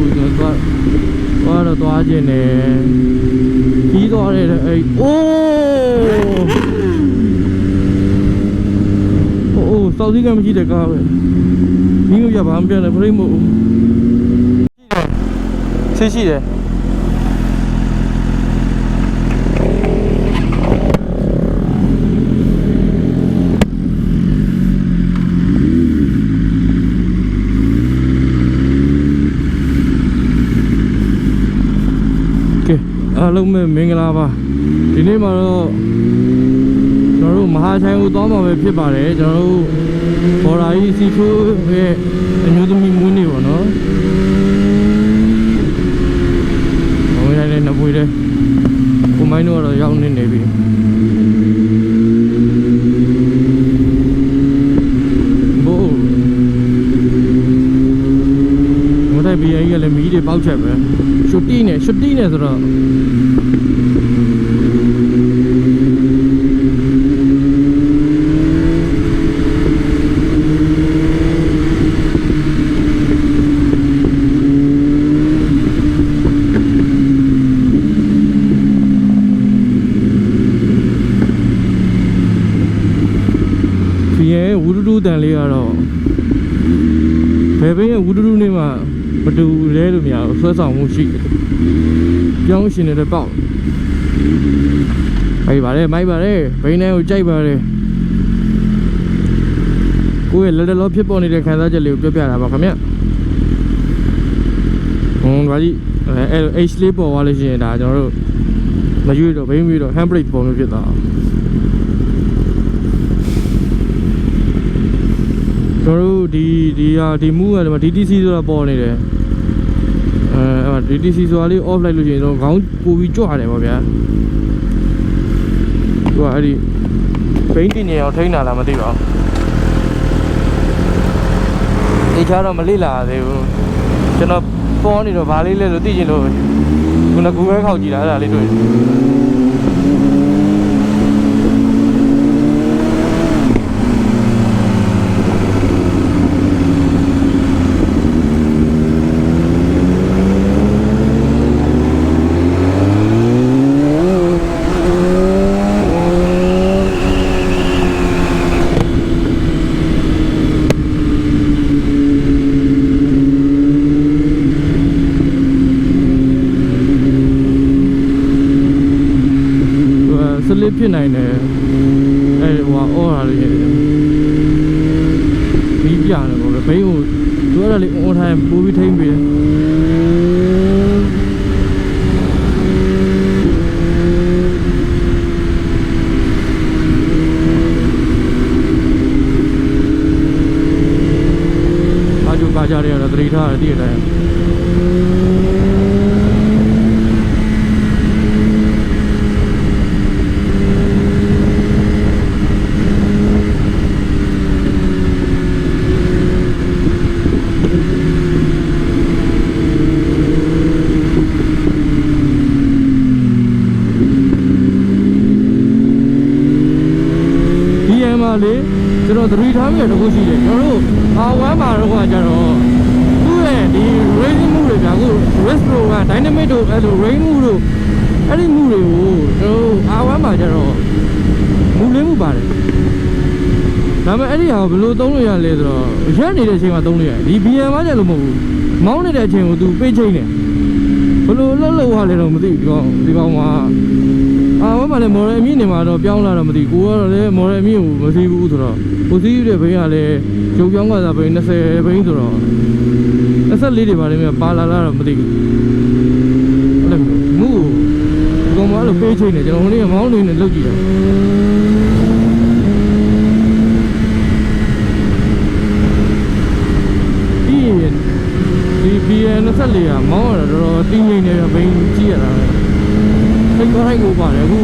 ဘူးကျွန်တော်သွားသွားတော့သွားခြင်းတယ်ပြီးသွားတယ်အဲ့အိုးအိုးစောက်စည်းကမရှိတဲ့ကားပဲမင်းတို့ရဘာမှပြန်လဲဖရိတ်မဟုတ်ဘူးရှိတယ်ရှိတယ်ကဲ အားလုံးပဲမင်္ဂလာပါဒီနေ့မှာတော့ကျွန်တော်တို့မဟာချိုင်ကိုသွားမှာပဲဖြစ်ပါတယ်ကျွန်တော်တို့ဘော်ရာကြီးစီချိုးရဲ့အမျိုးသမီးမွေးနေ့ပေါ့နော်ဘဝတိုင်းနဲ့နပွေတဲ့ကိုမိုင်းတို့ကတော့ရောက်နေနေပြီဘိုးမထိုင်ဘီအိုင်ကလည်းမီးတွေပေါက်ချက်ပဲ ရှုတီးနေရှုတီးနေဆိုတော့ဖီရဲ့ဝူဒူဒူတန်လေးကတော့ဘယ်ဘင်းရဲ့ဝူဒူဒူနဲ့မှ မတူလဲလို့မရဘူးဆွဲဆောင်မှုရှိတယ်ပြောင်းရှင်နေတဲ့ပေါက်မိုက်ပါတယ်မိုက်ပါတယ်ဘိန်းနဲ့ကိုကြိုက်ပါတယ်ကိုယ့်ရဲ့လက်တလောဖြစ်ပေါ်နေတဲ့ခံစားချက်လေးကိုပြောပြတာပါခင်ဗျဟွန်းဒါကြီးအဲ H လေးပေါ်သွားလို့ရှိရင်ဒါကျွန်တော်တို့မရွေးတော့ဘိန်းမရွေးတော့ handbrake ပုံမျိုးဖြစ်သွားအောင် ကျွန်တော်တို့ဒီဒီဟာဒီမူကဒီမှာ DTC ဆိုတာပေါ်နေတယ်အဲအဲ့မှာ DTC ဆိုတာလေး off လိုက်လို့ရှိရင်တော့ခေါင်းပူပြီးကြွရတယ်ပေါ့ဗျာသူကအဲ့ဒီဘိန်းတင်နေအောင်ထိန်းတာလားမသိပါဘူးအေးချာတော့မလိလာသေးဘူးကျွန်တော်ပေါ်နေတော့ဗာလေးလဲလို့သိချင်လို့ခုနကကူပဲခောက်ကြည့်တာအဲ့ဒါလေးတွေ့တယ် ဟိုဆလစ်ဖြစ်နိုင်တယ်အဲဟိုဟာအော်တာလေးပြီးပြတယ်ပေါ့လေဘိန်းကိုသူအဲ့ဒါလေးအော်ထိုင်ပိုးပြီးထိမ့်ပြီးတယ်အားကြိုကားကြရ တော့သတိထားရတယ်တည့်ရတယ်ဒီအမ်မှာလေကျွန်တော်သတိထားမိတဲ့တစ်ခုရှိတယ်ကျွန်တော်တို့အာဝမ်းမှာတော့ကကြတော့ သူ့ရဲ့ဒီ racing move တွေဗျာအခု retro က dynamic တို့အဲ့လို rain move တို့အဲ့ဒီ move တွေကိုကျွန်တော်တို့အာဝမ်းမှာကြတော့မူလေးမှုပါတယ်ဒါပေမဲ့အဲ့ဒီဟာကိုဘယ်လိုသုံးလို့ရလဲဆိုတော့ရက်နေတဲ့အချိန်မှာသုံးလို့ရတယ်ဒီ BM မှာကြလို့မဟုတ်ဘူးမောင်းနေတဲ့အချိန်ကိုသူပေးချိန်တယ်ဘယ်လိုလှုပ်လှုပ်ရလဲတော့မသိဘူးဒီကောင်ဒီကောင်မှာအာဝမ်းမလည်းမော်ရယ်အမြင့်နေမှာတော့ပြောင်းလာတော့မသိဘူးကိုကတော့လည်းမော်ရယ်အမြင့်ကိုမသိဘူးဆိုတော့ကိုစီးတဲ့ဘိန်းကလည်းရုပ်ပြောင်းကစားဘိန်း20ဘိန်းဆိုတော့ 24တွေပါလိမ့်မယ်ပါလာလာတော့မသိဘူးအဲ့လိုမူဒီကောင်မအဲ့လိုပေးချိန်နေကျွန်တော်ဟိုနေ့ကမောင်းနေနေလောက်ကြည့်တာဒီဒီ BN 24ကမောင်းရတော့တော်တော်တင်းငိမ့်နေဘိန်းကြည့်ရတာပဲစိတ်ကောင်းလိုက်ကိုပါတယ်အခု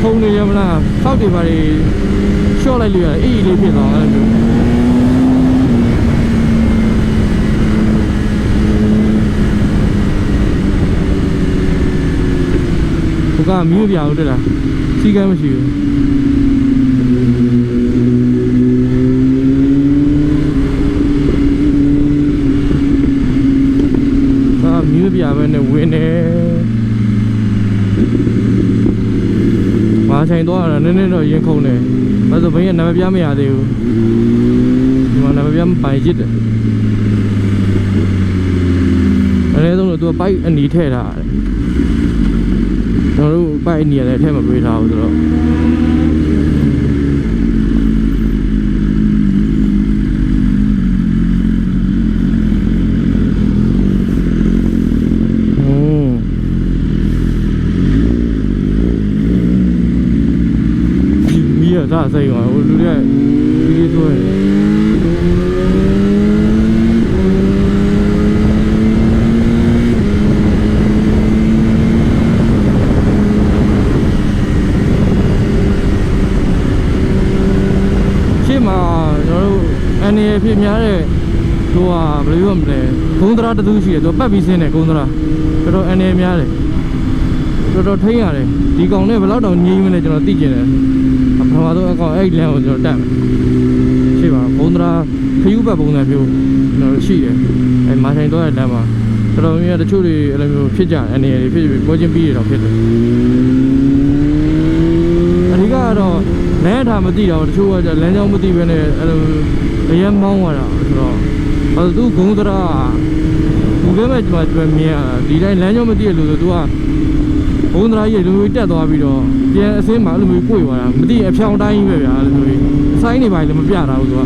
ခုံနေရမလားဖောက်တွေပါတွေရှော့လိုက်လို့ရတယ်အေးအေးလေးဖြစ်သွားတယ် လို့ဘုကမြို့ပြအောင်တွေ့လားစီကမ်းမရှိဘူးမီးမပြပဲနဲ့ဝင်နေမာချိန်တော့နည်းနည်းတော့ရင်ခုန်တယ်ဘာလို့ဘင်းကနာမပြမရသေးဘူးဒီမှာနာမပြမပိုင်ရစ်တယ်အဲဒါဆိုတော့သူကပိုက်အနီထည့်ထားတယ် ကျွန်တော်တို့ပိုက်အနီရလည်းထည့်မပေးထားဘူးဆိုတော့อืมမီးရတာစိတ်ပါဟိုလူတွေကဒီလေးဆိုရင်ရှေ့မှာကျွန်တော်တို့အနေအဖြစ်များတဲ့ဟိုဟာ ဘယ်လိုပြောမလဲဂုံးသရာတစ်သူရှိတယ်သူပတ်ပြီးဆင်းတယ်ဂုံးသရာတော်တော်အနေများတယ်တော်တော်ထိန်းရတယ်ဒီကောင်နဲ့ဘယ်တော့တောင်ငြိမ်းမလဲကျွန်တော်သိကျင်တယ်ပထမဆုံးအကောင်အဲ့လမ်းကိုကျွန်တော်တက်မယ်ရှေ့မှာဂုံးသရာခယူးပတ်ပုံစံမျိုးကျွန်တော်ရှိတယ်အဲ့မာဆိုင်တော့တဲ့လမ်းမှာတော်တော်များများတချို့တွေအဲ့လိုမျိုးဖြစ်ကြအနေတွေဖြစ်ပြီးပွဲချင်းပြီးရတော့ဖြစ်တယ်အဓိကကတော့လမ်းထားမသိတော့တချို့ကကျလမ်းကြောင်းမသိဘဲနဲ့အဲ့လိုအရင်မောင်းသွားတာဆိုတော့ ဘာလို့သူဂုံးသရာဘူးလည်းမဲ့ကျွန်တော်မြင်ရတာဒီတိုင်းလမ်းကြောင်းမသိရလို့ဆိုသူကဂုံးသရာကြီးလူကြီးတက်သွားပြီးတော့ပြန်အစင်းမှာအဲ့လိုမျိုးကိုယ်သွားတာမသိအဖြောင်းတိုင်းကြီးပဲဗျာအဲ့လိုမျိုးအဆိုင်နေပါလေမပြတာဘူးသူက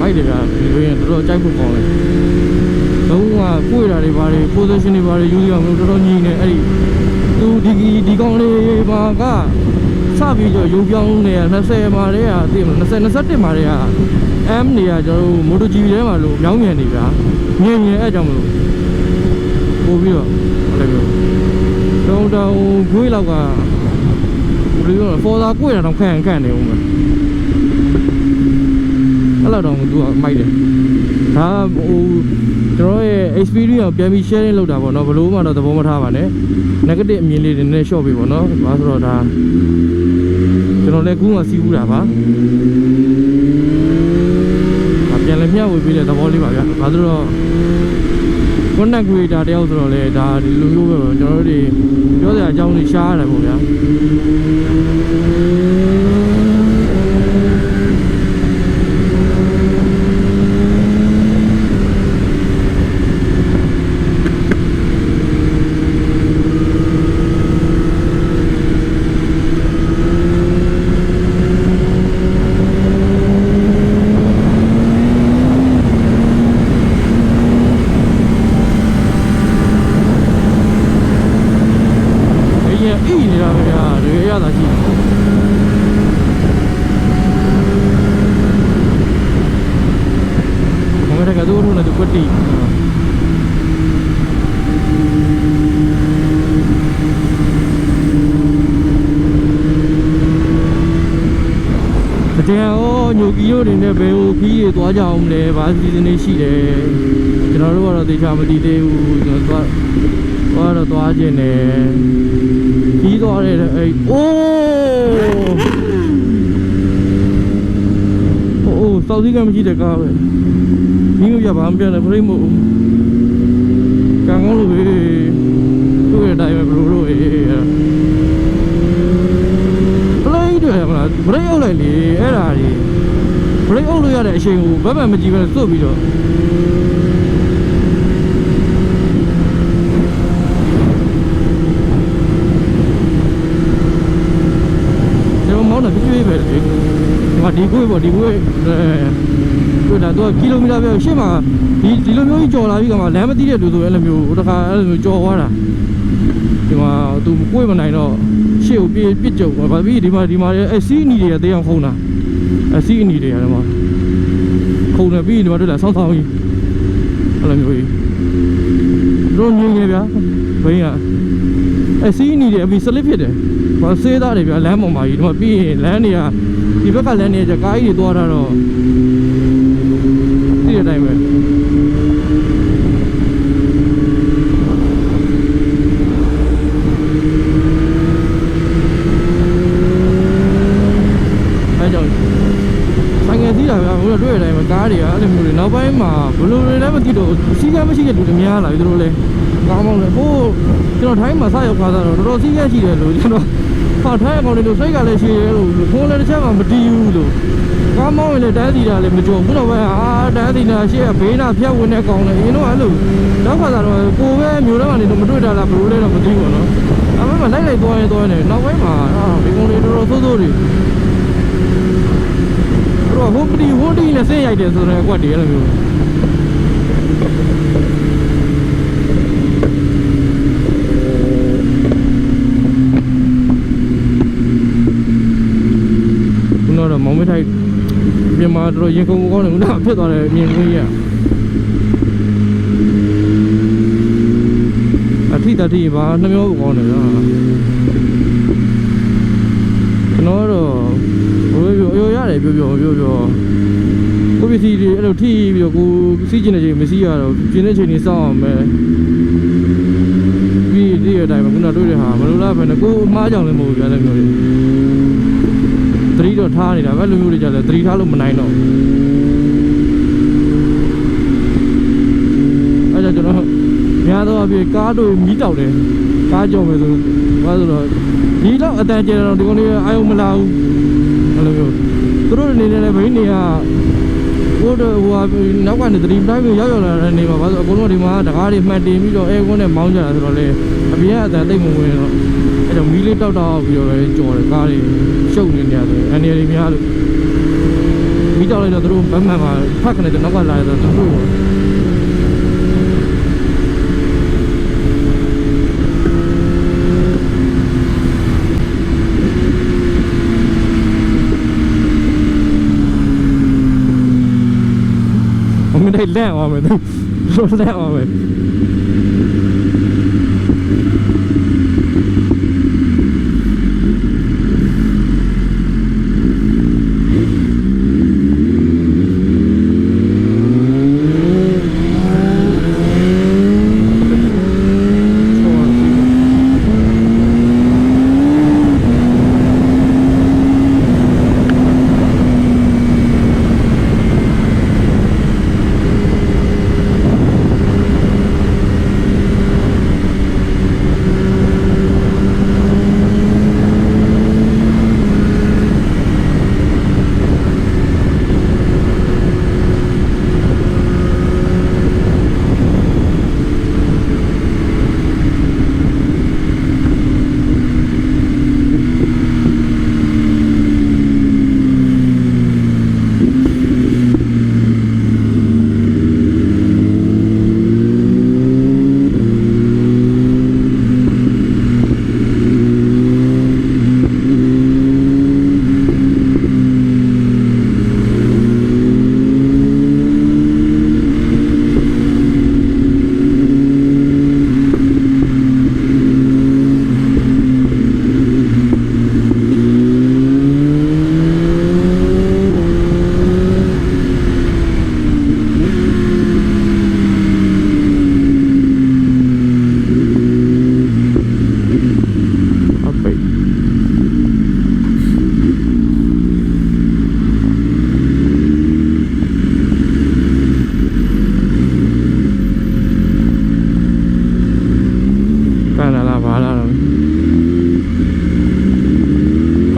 ဖိုက်တယ်ဗျာဒီလိုရင်တော်တော်ကြိုက်ဖို့ကောင်းတယ်လုံးဝကိုယ်တာတွေဘာတွေ position တွေဘာတွေယူရအောင်တော်တော်ညီနေအဲ့ဒီသူဒီဒီကောင်လေးပါက စပြီးတော့ယူပြောင်းနေရ20မှာတည်းကသိမလား20 21မှာတည်းက M နေရကျွန်တော်တို့ MotoGP ထဲမှာလို့မြောင်းမြန်နေဗျာမြင်ရင်အဲ့ကြောင့်မလို့ပို့ပြီးတော့အဲ့လိုမျိုးတောင်းတောင်းခွေးလောက်ကဘယ်လိုပြောလဲ Forza ကိုယ်တာတော့ခန့်ခန့်နေဦးမယ်အဲ့လောက်တော့သူကမိုက်တယ်ဒါဟိုကျွန်တော်ရဲ့ experience ကိုပြန်ပြီး sharing လုပ်တာပေါ့နော်ဘယ်လိုမှတော့သဘောမထားပါနဲ့ negative အမြင်လေးတွေနည်းနည်း short ပေးပေါ့နော်ဘာဆိုတော့ဒါ ကျွန်တော်လည်းကူးမှစီးဘူးတာပါအပြန်လည်းမျှဝေပေးတဲ့သဘောလေးပါဗျာဘာလို့တော့ content creator တယောက်ဆိုတော့လေဒါဒီလိုမျိုးပဲပေါ့ကျွန်တော်တို့တွေပြောစရာအကြောင်းတွေရှားရတယ်ပေါ့ဗျာအရင်အိနေတာပဲဗျာဒီရတာရှိမမရကဒိုးရုံးနဲ့ကွတီတက ယ်ဩညိုကီရိုတွေနဲ့ဘယ်ဟိုခီးတွေသွားကြအောင်မလဲဘာစီစဉ်နေရှိတယ်ကျွန်တော်တို့ကတော့တေချာမတည်သေးဘူးကျွန်တော်သွားသွားတော့သွားခြင်းတယ်ပြီးသွားတယ်အဲ့အိုးအိုးစောက်စည်းကမရှိတဲ့ကားပဲမင်းတို့ရပါမပြတ်နဲ့ဖရိတ်မို့ကံကောင်းလို့ပဲသူ့ရဲ့အတိုင်းပဲဘလို့လို့အေးပလေးတွေမလားဘရိတ်အုပ်လိုက်လေအဲ့ဒါကြီး ဘရိတ်အုပ်လို့ရတဲ့အချိန်ကိုဘက်ဘက်မကြည့်ဘဲစွတ်ပြီးတော့ကျွန်တော်မောင်းတာပြည့်ပြည့်ပဲလေဒီမှာဒီကိုပေါ့ဒီကိုအဲတို့ဒါတော့ကီလိုမီတာပဲရှေ့မှာဒီဒီလိုမျိုးကြီးကြော်လာပြီးကမှလမ်းမသိတဲ့လူဆိုအဲ့လိုမျိုးဟိုတခါအဲ့လိုမျိုးကြော်သွားတာဒီမှာသူကိုယ်မနိုင်တော့ရှေ့ကိုပြေးပြစ်ကြုံပါပြီးဒီမှာဒီမှာအဲစီးအနီတွေကတေးအောင်ခုံးတာ အဲစီးအနီတွေကလည်းမခုံတယ်ပြီးဒီမှာတို့လာဆောင်းဆောင်းကြီးအဲ့လိုမျိုးကြီးတို့မြင်နေဗျာဘင်းကအဲစီးအနီတွေအပြီးစလစ်ဖြစ်တယ်ဘာစေးသားတွေဗျာလမ်းပေါ်မှာကြီးဒီမှာပြီးရင်လမ်းတွေကဒီဘက်ကလမ်းတွေကကားကြီးတွေသွားတာတော့ဒီတဲ့အတိုင်းပဲ ဘယ်လိုတွေလည်းမသိတော့စီးကမ်းမရှိတဲ့လူတွေများလာပြီသူတို့လည်းကောင်းကောင်းလေဟိုးကျွန်တော်ထိုင်းမှာစရောက်ခါသားတော့တော်တော်စီးကမ်းရှိတယ်လို့ကျွန်တော်ဟာထိုင်းအကောင်တွေလို့စိတ်ကလည်းရှိရဲလို့ဖုန်းလည်းတစ်ချက်မှမတီးဘူးလို့ကားမောင်းရင်လည်းတန်းစီတာလည်းမကြော်ဘူးတော့ပဲအာတန်းစီတာရှေ့ကဘေးနာဖြတ်ဝင်တဲ့ကောင်လည်းအရင်တော့အဲ့လိုတော့ခါသားတော့ကိုပဲမျိုးတော့ကနေတော့မတွေ့တာလားဘယ်လိုလဲတော့မသိဘူးနော်အမေမလိုက်လိုက်သွားရင်သွားနေနောက်ပိုင်းမှာအာဒီကောင်တွေတော်တော်သိုးသိုးတွေသူ တို့ကဟိုပတီဟိုတီနဲ့ဆင်းရိုက်တယ်ဆိုတော့ကွက်တည်းအဲ့လိုမျိုးခုနကတော့မောင်မထိုက်ပြင်မာတော်တော်ရင်ကုန်ကောင်းတယ်ခုနကဖြစ်သွားတယ်မြင်ကွင်းကြီးကအထိတတိပါနှမျိုးကောင်းတယ်နော်ကျွန်တော်ကတော့ ဘယ်လိုပြောအရောရတယ်ပြောပြောပြောပြောကိုပစ္စည်းတွေအဲ့လိုထိပြီးတော့ကိုစီးကျင်တဲ့ချိန်မစီးရတော့ကျင်တဲ့ချိန်ကြီးစောင့်အောင်မယ်ပြီးဒီရတိုင်းမှာခုနတွေ့တဲ့ဟာမလိုလားပဲနဲ့ကိုအမားကြောင်လည်းမဟုတ်ဘူးပြတယ်မျိုးတွေသတိတော့ထားနေတာပဲလူမျိုးတွေကြလည်းသတိထားလို့မနိုင်တော့အဲ့ဒါကျွန်တော်များတော့အပြည့်ကားတို့မီးတောက်တယ်ကားကြောင်မယ်ဆိုဘာဆိုတော့ဒီတော့အတန်ကျတော့ဒီကောင်လေးအာယုံမလာဘူးအဲ့လိုမျိုးသူတို့ အနေနဲ့လည်းဘိန်းတွေကဟိုတော့ဟိုနောက်ကနေသတိတိုင်းမျိုးရောက်ရောက်လာတဲ့နေမှာဘာလို့အကုန်လုံးဒီမှာတကားတွေမှတ်တင်ပြီးတော့အဲကွန်းနဲ့မောင်းကြတာဆိုတော့လေအပြင်ကအတန်တိတ်မဝင်တော့အဲ့တော့မီးလေးတောက်တောက်ပြီးတော့ပဲကြော်တယ်ကားတွေရှုပ်နေနေရတယ်အန်ရီတွေများလို့မီးတောက်လိုက်တော့သူတို့ဘက်မှန်မှာဖတ်ကနေတော့နောက်ကလာရတော့သူတို့ devam edin. devam edin.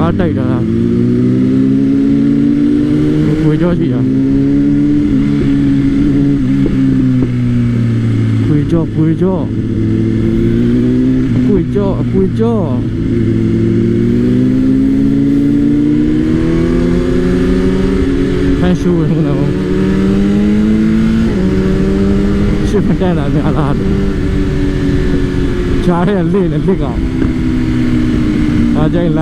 ကားတိုက်တာလားဝေကြောရှိတာဝေကြောဝေကြောဝေကြောဝေကြောဖန်ရှူဝင်တော့ရှစ်ဖန်တန်းလာများလားချားရဲ့လေးနဲ့လက်ကောင် အားကြိုင်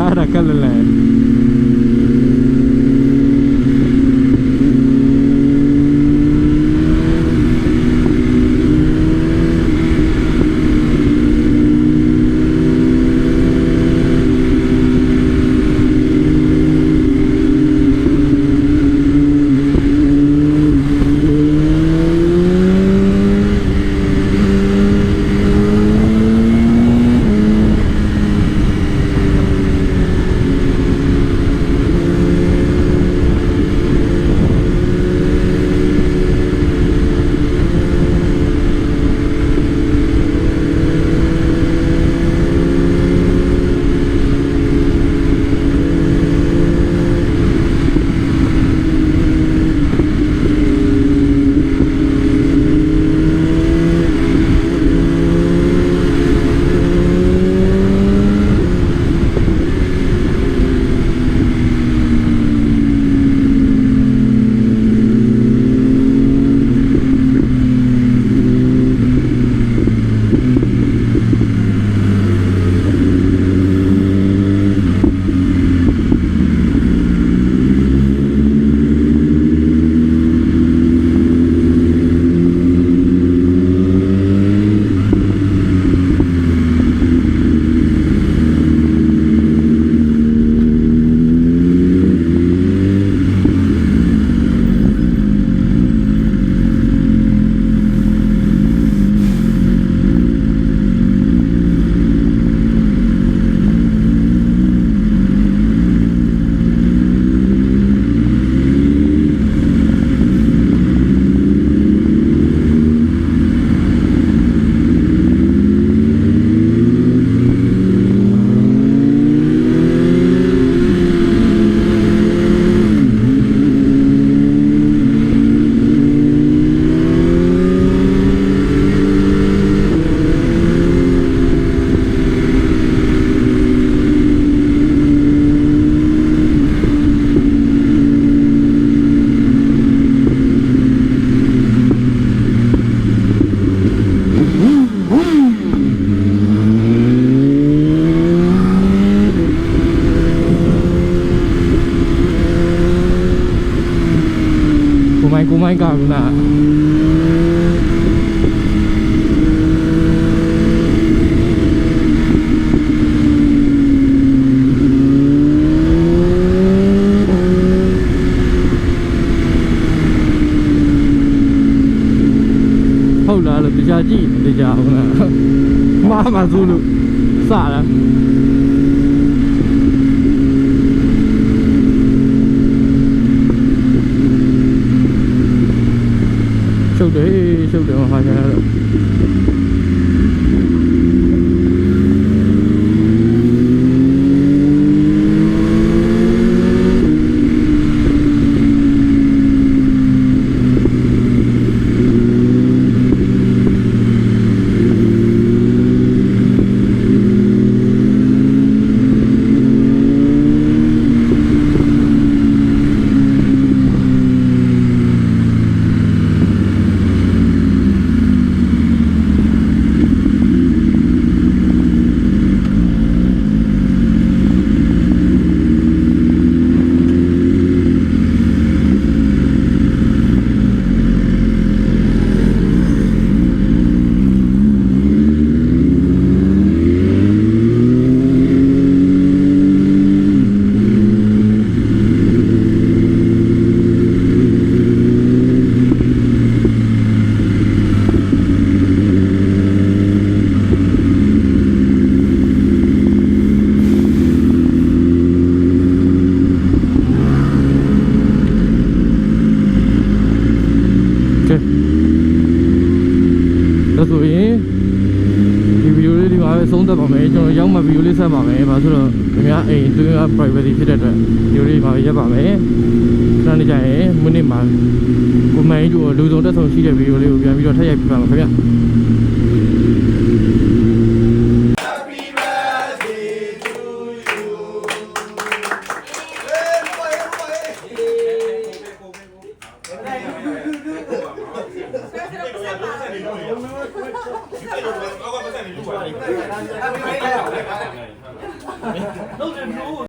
my god ကနာဟုတ်လားလို့တရားကြည့်တရားဟုတ်လားမာမဇူလို့စတာရှုပ် တယ်ရှုပ်တယ်ဟာကျတော့ကဲ ဒါဆိုရင်ဒီဗီဒီယိုလေးဒီမှာပဲဆုံးသက်ပါမယ်ကျွန်တော်ရောက်မှဗီဒီယိုလေးဆက်ပါမယ်ဘာလို့ဆိုတော့ခင်ဗျာအိမ်သူက privacy ဖြစ်တဲ့အတွက်ဗီဒီယိုလေးဒီမှာပဲရပ်ပါမယ်ခဏနေကြရင်မိနစ်မှာကိုမိုင်းတို့လူစုံတက်ဆုံရှိတဲ့ဗီဒီယိုလေးကိုပြန်ပြီးတော့ထပ်ရိုက်ပြပါမယ်ခင်ဗျာ